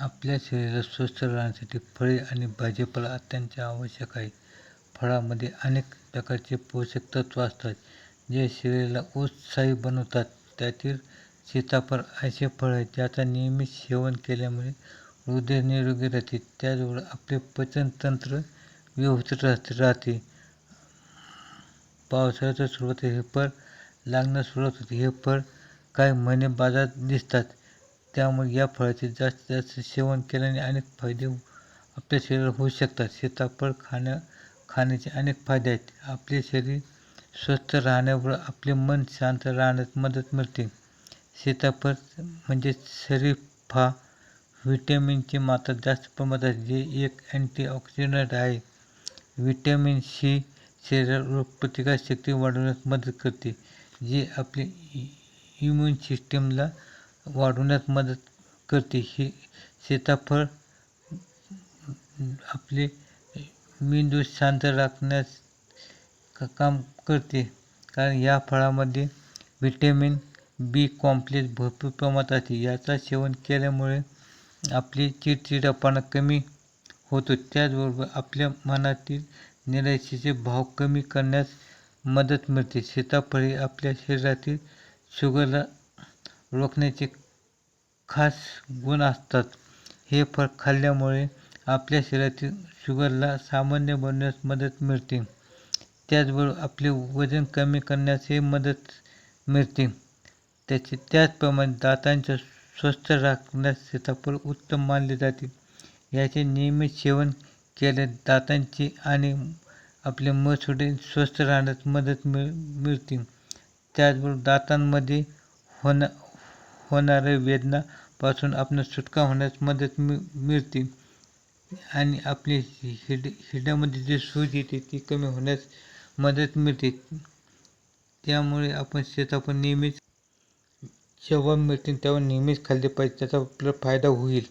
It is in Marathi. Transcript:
आपल्या शरीराला स्वस्थ राहण्यासाठी फळे आणि भाजीपाला अत्यंत आवश्यक आहे. फळामध्ये अनेक प्रकारचे पोषक तत्व असतात जे शरीराला उत्साही बनवतात. त्यातील सीताफळ असे फळ आहे ज्याचा नियमित सेवन केल्यामुळे हृदय निरोगी राहते. त्याचबरोबर आपले पचनतंत्र व्यवस्थित राहते राहते. पावसाळ्याच्या सुरुवात हे फळ लागण्यास सुरुवात होते. हे फळ काही महिने बाजारात दिसतात. त्यामुळे या फळाचे जास्तीत जास्त सेवन केल्याने अनेक फायदे आपल्या शरीराला होऊ शकतात. सीताफळ खाण्या खाण्याचे अनेक फायदे आहेत. आपले शरीर स्वस्थ राहण्यावर आपले मन शांत राहण्यास मदत मिळते. सीताफळ म्हणजे शरीफा व्हिटॅमिनची मात्रा जास्त प्रमाणात आहे जे एक अँटीऑक्सिडंट आहे. व्हिटॅमिन सी शरीरात रोगप्रतिकारशक्ती वाढवण्यास मदत करते जे आपले इम्युन सिस्टीमला वाढवण्यात मदत करते. हे सीताफळ आपले मेंदू शांत राखण्यास का काम करते. कारण या फळामध्ये व्हिटॅमिन बी कॉम्प्लेक्स भरपूर प्रमाणात असते. याचा सेवन केल्यामुळे आपली चिडचिडापणा कमी होतो. त्याचबरोबर आपल्या मनातील निराशेचे भाव कमी करण्यास मदत मिळते. सीताफळ हे आपल्या शरीरातील शुगरला रोखण्याचे खास गुण असतात. हे फळ खाल्ल्यामुळे आपल्या शरीरातील शुगरला सामान्य बनवण्यास मदत मिळते. त्याचबरोबर आपले वजन कमी करण्यासही मदत मिळते. त्याचे त्याचप्रमाणे दातांच्या स्वस्थ राखण्यास सीताफळ उत्तम मानले जाते. याचे नियमित सेवन केले दातांची आणि आपले मसुडे स्वस्थ राहण्यास मदत मिळ मिळते. त्याचबरोबर दातांमध्ये होणं होणाऱ्या वेदनापासून आपण सुटका होण्यास मदत मिळ मिळते. आणि आपली हिड हिरड्यामध्ये जे सूज येते ती कमी होण्यास मदत मिळते. त्यामुळे आपण सीताफळ नेहमीच जेव्हा मिळतील तेव्हा नेहमीच खाल्ले पाहिजे. त्याचा आपला फायदा होईल.